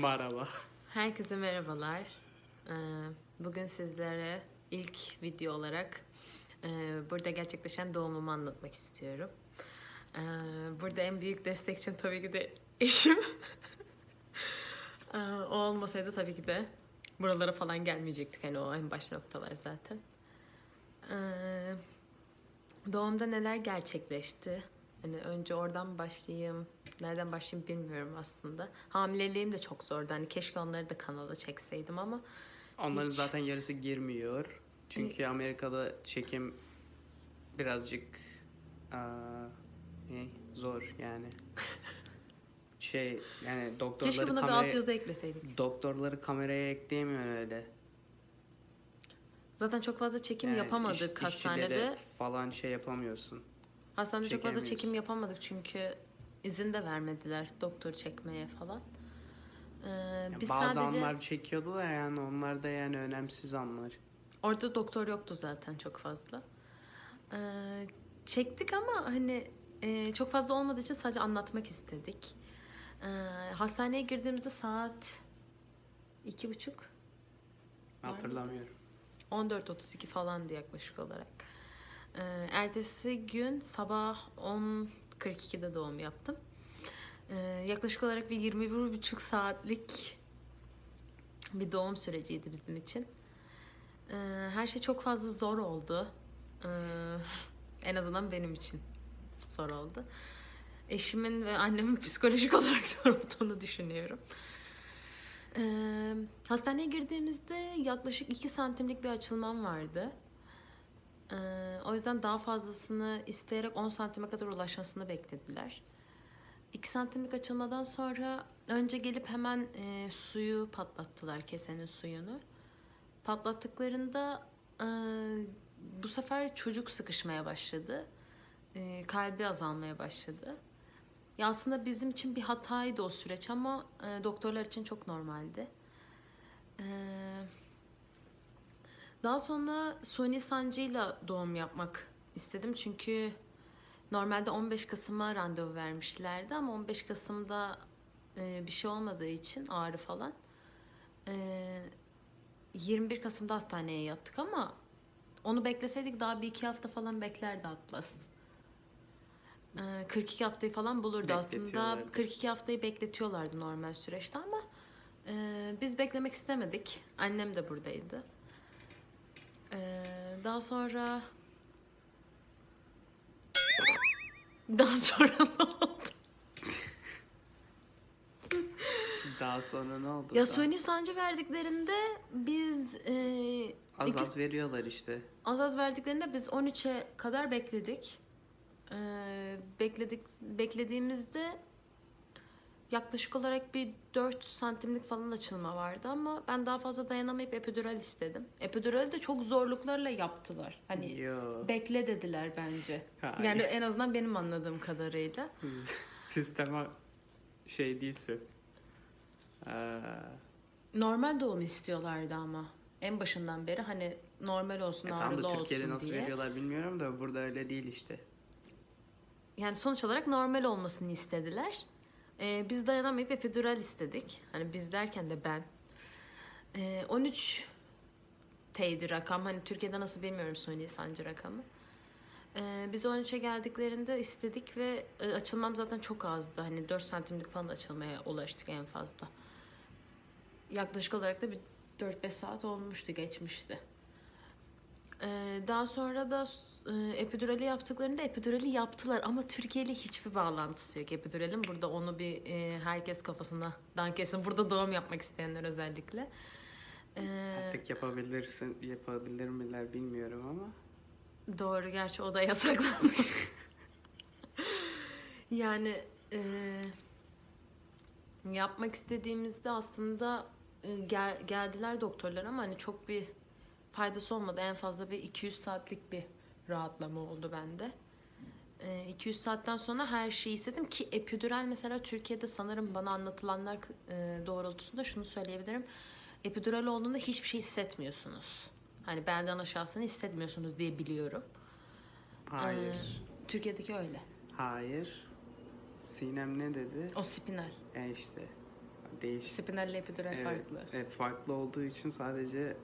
Merhaba. Herkese merhabalar. Ee, Bugün sizlere ilk video olarak e, burada gerçekleşen doğumumu anlatmak istiyorum. Ee, Burada en büyük destekçim tabii ki de eşim. Ee, O olmasaydı tabii ki de buralara falan gelmeyecektik. Hani o en baş noktalar zaten. Doğumda neler gerçekleşti? Hani önce oradan başlayayım. Nereden başlayayım bilmiyorum aslında. Hamileliğim de çok zordu. Hani keşke onları da kanala çekseydim ama Onların Hiç. zaten yarısı girmiyor. Çünkü Amerika'da çekim birazcık aa, ne, zor yani. Şey yani keşke doktorları buna bir kameraya, altyazı ekleseydik. doktorları kameraya ekleyemiyor öyle. Zaten çok fazla çekim Yani yapamadık iş- hastanede. falan şey yapamıyorsun. Hastanede çok fazla çekim yapamadık çünkü izin de vermediler doktor çekmeye falan. Ee, Yani biz bazı sadece anlar çekiyordu da yani onlar da yani önemsiz anlar. orada doktor yoktu zaten çok fazla. Ee, çektik ama hani e, çok fazla olmadığı için sadece anlatmak istedik. Ee, hastaneye girdiğimizde saat iki buçuk Hatırlamıyorum. 14.32 falandı yaklaşık olarak. Ee, ertesi gün sabah 10.42'de doğum yaptım. Ee, yaklaşık olarak bir 21,5 saatlik bir doğum süreciydi bizim için. Ee, her şey çok fazla zor oldu. En azından benim için zor oldu. Eşimin ve annemin psikolojik olarak zor olduğunu düşünüyorum. Ee, hastaneye girdiğimizde yaklaşık 2 santimlik bir açılmam vardı. Ee, o yüzden daha fazlasını isteyerek 10 santime kadar ulaşmasını beklediler. 2 santimlik açılmadan sonra önce gelip hemen e, suyu patlattılar, kesenin suyunu. Patlattıklarında e, bu sefer çocuk sıkışmaya başladı. E, kalbi azalmaya başladı. Ya aslında bizim için bir hataydı o süreç ama e, doktorlar için çok normaldi. E, daha sonra suni sancıyla doğum yapmak istedim çünkü normalde 15 Kasım'a randevu vermişlerdi ama 15 Kasım'da e, bir şey olmadığı için ağrı falan e, 21 Kasım'da hastaneye yattık ama onu bekleseydik daha bir iki hafta falan beklerdi Atlas. Ee, 42 haftayı falan bulurdu aslında. Bekletiyorlardı. 42 haftayı bekletiyorlardı normal süreçte ama e, biz beklemek istemedik. Annem de buradaydı. Ee, daha sonra daha sonra ne oldu? Daha sonra ne oldu? Ya da? suni sancı verdiklerinde biz e, az iki- az veriyorlar işte. Az az verdiklerinde biz 13'e kadar bekledik. Ee, bekledik beklediğimizde yaklaşık olarak bir 4 santimlik falan açılma vardı ama ben daha fazla dayanamayıp epidural istedim. Epidurali de çok zorluklarla yaptılar. Hani Yo. bekle dediler bence. Hayır. Yani en azından benim anladığım kadarıyla. Sisteme şey değilsin. Ee, Normal doğum istiyorlardı ama en başından beri hani normal olsun e, ağrılı da Türkiye'de olsun nasıl diye. veriyorlar bilmiyorum da burada öyle değil işte. Yani sonuç olarak normal olmasını istediler. Ee, biz dayanamayıp epidural istedik. Hani biz derken de ben. Ee, 13 T'ydi rakam. Hani Türkiye'de nasıl bilmiyorum suni sancı rakamı. Ee, biz 13'e geldiklerinde istedik ve e, açılmam zaten çok azdı. Hani 4 santimlik falan açılmaya ulaştık en fazla. Yaklaşık olarak da bir 4-5 saat olmuştu, geçmişti. Ee, daha sonra da e, epidurali yaptıklarında epidurali yaptılar ama Türkiye ile hiçbir bağlantısı yok epiduralin. Burada onu bir e, herkes kafasına dan kesin. Burada doğum yapmak isteyenler özellikle. Ee, Artık yapabilirsin, yapabilir miler bilmiyorum ama. Doğru gerçi o da yasaklandı. yani e, yapmak istediğimizde aslında e, gel, geldiler doktorlar ama hani çok bir faydası olmadı. En fazla bir 200 saatlik bir rahatlama oldu bende. E, 200 saatten sonra her şeyi hissettim ki epidural mesela Türkiye'de sanırım bana anlatılanlar e, doğrultusunda şunu söyleyebilirim. Epidural olduğunda hiçbir şey hissetmiyorsunuz. Hani benden aşağısını hissetmiyorsunuz diye biliyorum. Hayır. Ee, Türkiye'deki öyle. Hayır. Sinem ne dedi? O spinal. E işte. değişik. Spinalle epidural Evet, farklı. evet, farklı olduğu için sadece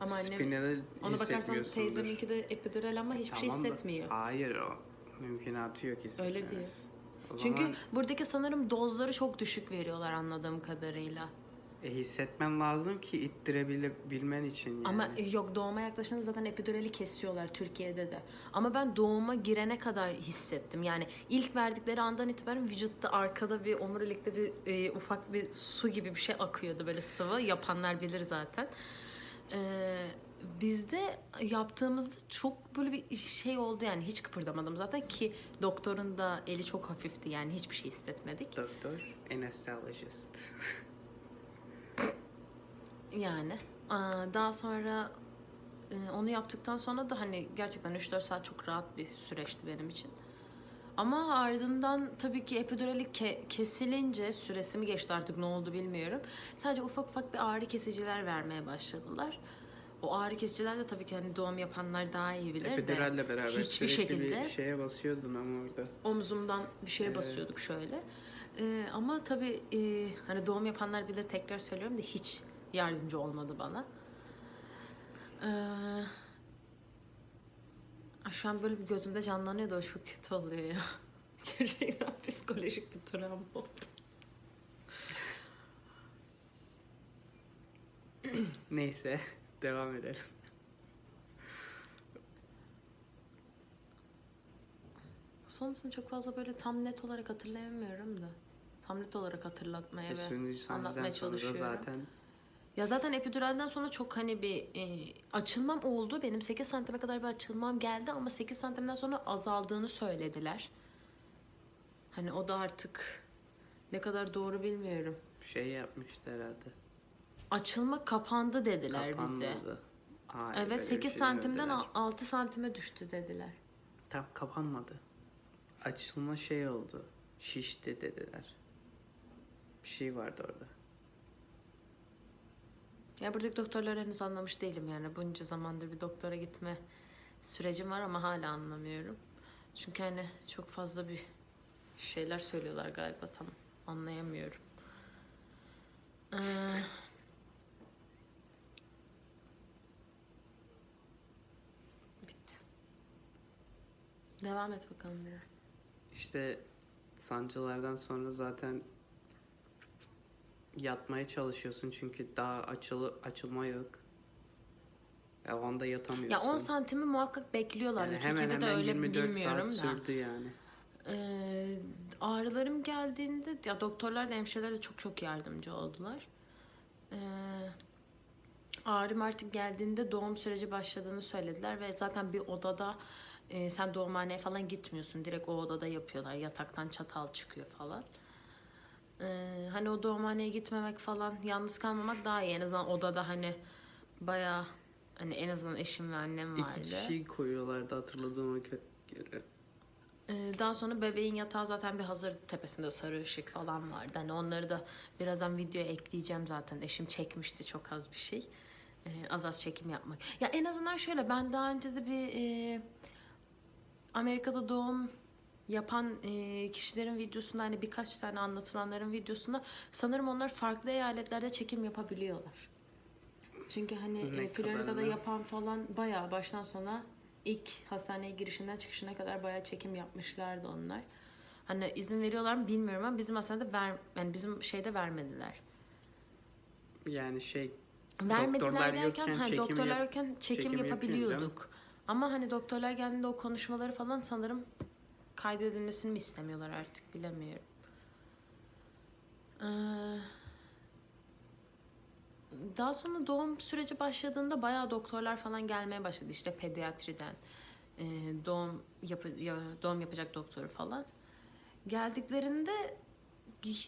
Ama annem spinali ona bakarsan teyzeminki de epidural ama hiçbir şey Tamam da- hissetmiyor. Hayır o mümkünatı yok hissetmez. Öyle diyor. O Çünkü zaman, buradaki sanırım dozları çok düşük veriyorlar anladığım kadarıyla. e, hissetmen lazım ki ittirebilmen için yani. Ama yok doğuma yaklaşınca zaten epidurali kesiyorlar Türkiye'de de. Ama ben doğuma girene kadar hissettim. Yani ilk verdikleri andan itibaren vücutta arkada bir omurilikte bir e, ufak bir su gibi bir şey akıyordu böyle sıvı. Yapanlar bilir zaten. Ee, bizde yaptığımızda çok böyle bir şey oldu yani hiç kıpırdamadım zaten ki doktorun da eli çok hafifti yani hiçbir şey hissetmedik. Doktor, anesthesiologist. Yani aa, daha sonra e, onu yaptıktan sonra da hani gerçekten 3-4 saat çok rahat bir süreçti benim için. Ama ardından tabii ki epidurali ke- kesilince süresi mi geçti artık ne oldu bilmiyorum. Sadece ufak ufak bir ağrı kesiciler vermeye başladılar. O ağrı kesiciler de tabii ki hani doğum yapanlar daha iyi bilir de Epiduralle beraber hiçbir sürekli şekilde bir şeye basıyordun ama orada. omzumdan bir şeye Evet. basıyorduk şöyle. Ee, ama tabii e, hani doğum yapanlar bilir tekrar söylüyorum da hiç yardımcı olmadı bana. Ee, şu an böyle bir gözümde canlanıyor da o çok kötü oluyor ya. Gerçekten psikolojik bir travma oldu. Neyse, devam edelim. Sonrasını çok fazla böyle tam net olarak hatırlayamıyorum da. Tam net olarak hatırlatmaya ve Üçüncü sahneden anlatmaya sonra da çalışıyorum. zaten Ya zaten epiduralden sonra çok hani bir e, açılmam oldu. Benim 8 santime kadar bir açılmam geldi ama 8 santimden sonra azaldığını söylediler. Hani o da artık ne kadar doğru bilmiyorum. şey yapmıştı herhalde. Açılma kapandı dediler bize. Kapanmadı. Hayır, böyle Evet bir 8 şey santimden demediler. 6 santime düştü dediler. Tam kapanmadı. Açılma şey oldu. Şişti dediler. Bir şey vardı orada. Ya buradaki doktorlar henüz anlamış değilim yani. Bunca zamandır bir doktora gitme sürecim var ama hala anlamıyorum. Çünkü hani çok fazla bir şeyler söylüyorlar galiba tam anlayamıyorum. Ee, bitti. Devam et bakalım biraz. İşte sancılardan sonra zaten yatmaya çalışıyorsun çünkü daha açılı açılma yok. Ya onda yatamıyorsun. Ya 10 santimi muhakkak bekliyorlardı. Yani hemen Türkiye'de de hemen öyle 24 bilmiyorum saat da. sürdü yani. Ee, ağrılarım geldiğinde ya doktorlar da hemşireler de çok çok yardımcı oldular. Ee, ağrım artık geldiğinde doğum süreci başladığını söylediler ve zaten bir odada e, sen doğumhaneye falan gitmiyorsun. Direkt o odada yapıyorlar. Yataktan çatal çıkıyor falan. Ee, hani o doğumhaneye gitmemek falan yalnız kalmamak daha iyi. En azından odada hani bayağı hani en azından eşim ve annem vardı. İki kişiyi koyuyorlardı hatırladığıma göre. Ee, Daha sonra bebeğin yatağı zaten bir hazır tepesinde sarı ışık falan vardı. Hani onları da birazdan videoya ekleyeceğim zaten. Eşim çekmişti çok az bir şey. Ee, az az çekim yapmak. Ya en azından şöyle ben daha önce de bir e, Amerika'da doğum yapan e, kişilerin videosunda hani birkaç tane anlatılanların videosunda sanırım onlar farklı eyaletlerde çekim yapabiliyorlar. Çünkü hani e, Florida'da yapan falan bayağı baştan sona ilk hastaneye girişinden çıkışına kadar bayağı çekim yapmışlardı onlar. Hani izin veriyorlar mı bilmiyorum ama bizim hastanede ver yani bizim şeyde vermediler. Yani şey Vermediler Doktorlar derken yokken hani çekim doktorlar yap- yokken çekim, çekim yapabiliyorduk. Ama hani doktorlar geldiğinde o konuşmaları falan sanırım kaydedilmesini mi istemiyorlar artık bilemiyorum. Ee, daha sonra doğum süreci başladığında bayağı doktorlar falan gelmeye başladı. İşte pediatriden e, doğum yapı, ya- doğum yapacak doktoru falan. Geldiklerinde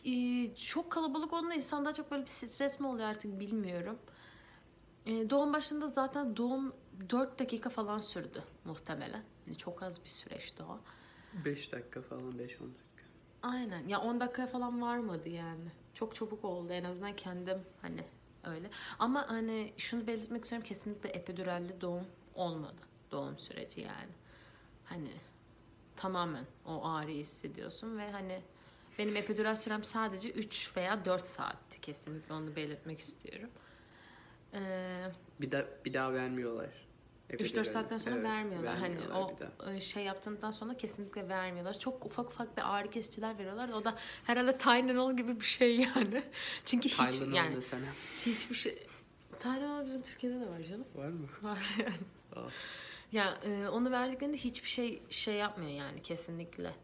e, çok kalabalık olduğunda insan daha çok böyle bir stres mi oluyor artık bilmiyorum. E, doğum başında zaten doğum 4 dakika falan sürdü muhtemelen. Yani çok az bir süreçti o. 5 dakika falan 5-10 dakika. Aynen. Ya 10 dakikaya falan varmadı yani. Çok çabuk oldu en azından kendim hani öyle. Ama hani şunu belirtmek istiyorum kesinlikle epidüralli doğum olmadı. Doğum süreci yani. Hani tamamen o ağrıyı hissediyorsun ve hani Benim epidural sürem sadece 3 veya 4 saatti kesinlikle onu belirtmek istiyorum. Ee, Bir, da, bir daha vermiyorlar. 3-4 saatten sonra Evet, vermiyorlar. Hani vermiyorlar o bir daha. e, şey yaptığından sonra kesinlikle vermiyorlar. Çok ufak ufak bir ağrı kesiciler veriyorlar. O da herhalde Tylenol gibi bir şey yani. Çünkü hiç Tylenol yani desene. hiçbir şey Tylenol bizim Türkiye'de de var canım. Var mı? Var yani. Aa. Ya e, onu verdiklerinde hiçbir şey şey yapmıyor yani kesinlikle.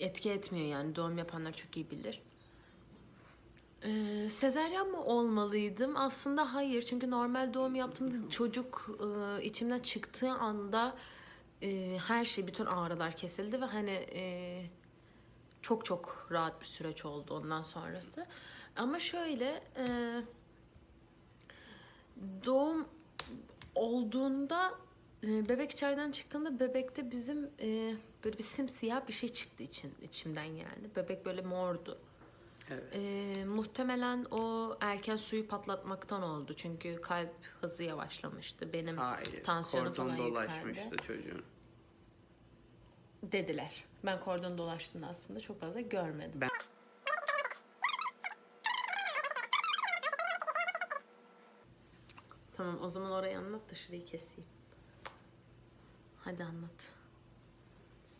Etki etmiyor yani doğum yapanlar çok iyi bilir. E, sezeryan mı olmalıydım? Aslında hayır. Çünkü normal doğum yaptığımda çocuk e, içimden çıktığı anda e, her şey, bütün ağrılar kesildi ve hani e, çok çok rahat bir süreç oldu ondan sonrası. Ama şöyle e, doğum olduğunda e, bebek içeriden çıktığında bebekte bizim e, böyle bir simsiyah bir şey çıktı için içimden yani. Bebek böyle mordu. Evet. E, muhtemelen o erken suyu patlatmaktan oldu. Çünkü kalp hızı yavaşlamıştı. Benim Hayır. tansiyonu Kordon falan yükseldi. çocuğun. dediler. Ben kordon dolaştığını aslında çok fazla görmedim. Ben- Tamam o zaman orayı anlat da şurayı keseyim. Hadi anlat.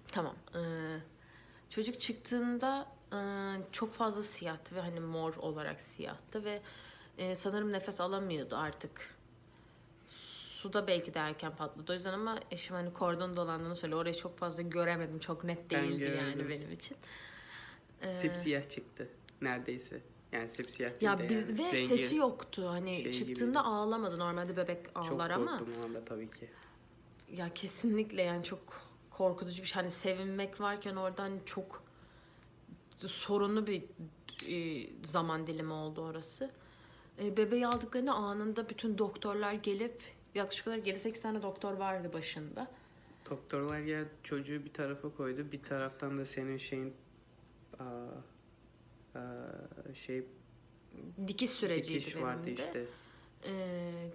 Tamam. eee, çocuk çıktığında çok fazla siyahtı ve hani mor olarak siyahtı ve eee, sanırım nefes alamıyordu artık. Suda belki de erken patladı. O yüzden ama eşim hani kordon dolandığını söylüyor. Orayı çok fazla göremedim. Çok net Ben değildi yani gördüm. benim için. Eee, Sipsiyah çıktı. Neredeyse. Yani sipsiyah ya biz yani. ve rengi sesi yoktu. Hani şey çıktığında gibiydi. ağlamadı. Normalde bebek Çok ağlar ama korktum o anda tabii ki. ya kesinlikle yani çok korkutucu bir şey. Hani sevinmek varken oradan çok sorunlu bir e, zaman dilimi oldu orası. E, bebeği aldıklarında anında bütün doktorlar gelip yaklaşık olarak 7-8 tane doktor vardı başında. Doktorlar ya çocuğu bir tarafa koydu. Bir taraftan da senin şeyin aa, aa, şey Dikiş süreciydi dikiş benim vardı de. işte. E,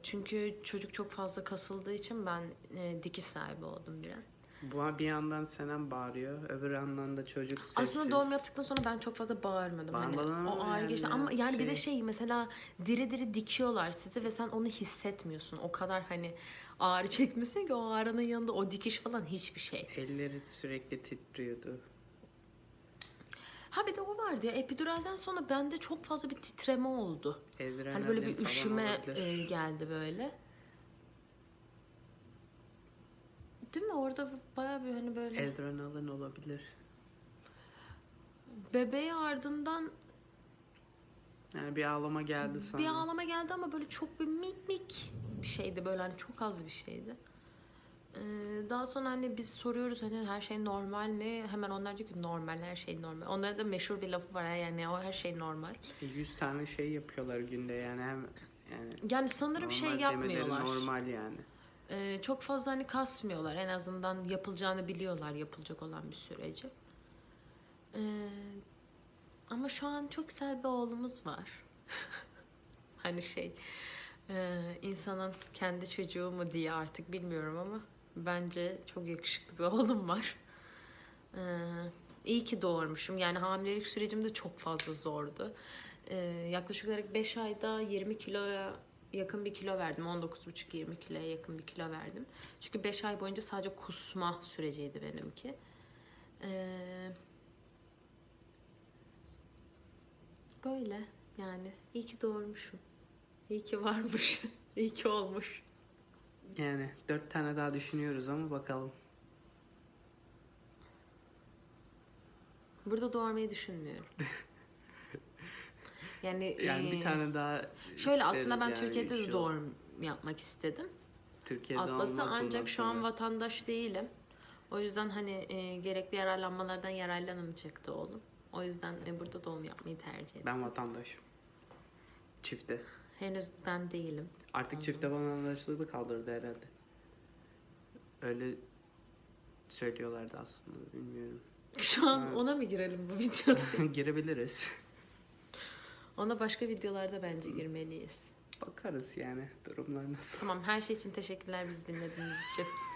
çünkü çocuk çok fazla kasıldığı için ben e, dikiş sahibi oldum biraz. Bu bir yandan Senem bağırıyor, öbür yandan da çocuk sessiz. Aslında doğum yaptıktan sonra ben çok fazla bağırmadım. Hani Bağırmadın o ama ağrı yani geçti. Ama yani bir de şey- şey mesela diri diri dikiyorlar sizi ve sen onu hissetmiyorsun. O kadar hani ağrı çekmişsin ki o ağrının yanında o dikiş falan hiçbir şey. Elleri sürekli titriyordu. Ha bir de o vardı ya epiduralden sonra bende çok fazla bir titreme oldu. Adrenalin Hani böyle bir üşüme e, geldi böyle. Değil mi? Orada bayağı bir hani böyle Adrenalin olabilir. bebeği ardından Yani bir ağlama geldi sonra. Bir ağlama geldi ama böyle çok bir mik mik bir şeydi böyle hani çok az bir şeydi. Ee, daha sonra hani biz soruyoruz hani her şey normal mi? Hemen onlar diyor ki normal her şey normal. Onların da meşhur bir lafı var yani o her şey normal. 100 tane şey yapıyorlar günde yani hem yani Yani sanırım şey yapmıyorlar. Normal yani. Ee, çok fazla hani kasmıyorlar. En azından yapılacağını biliyorlar yapılacak olan bir süreci. Ee, ama şu an çok güzel bir oğlumuz var. hani şey e, insanın kendi çocuğu mu diye artık bilmiyorum ama bence çok yakışıklı bir oğlum var. Ee, iyi ki doğurmuşum. Yani hamilelik sürecim de çok fazla zordu. Ee, yaklaşık olarak 5 ayda 20 kiloya yakın bir kilo verdim. 19,5-20 kiloya yakın bir kilo verdim. Çünkü 5 ay boyunca sadece kusma süreciydi benimki. Ee, böyle yani. iyi ki doğurmuşum. İyi ki varmış. İyi ki olmuş. Yani dört tane daha düşünüyoruz ama bakalım. Burada doğurmayı düşünmüyorum. Yani, Yani bir tane daha Şöyle aslında ben yani Türkiye'de de doğum yapmak istedim. Türkiye'de bundan ancak şu an vatandaş değilim. O yüzden hani e, gerekli yararlanmalardan yararlanamayacaktı oğlum. O yüzden e, burada doğum yapmayı tercih ettim. Ben vatandaşım. Çifte. Henüz ben değilim. Artık çifte vatandaşlığı da kaldırdı herhalde. Öyle söylüyorlardı aslında bilmiyorum. Şu an Evet. ona mı girelim bu videoda? Girebiliriz. Ona başka videolarda bence girmeliyiz. Bakarız yani durumlar nasıl. Tamam her şey için teşekkürler bizi dinlediğiniz için.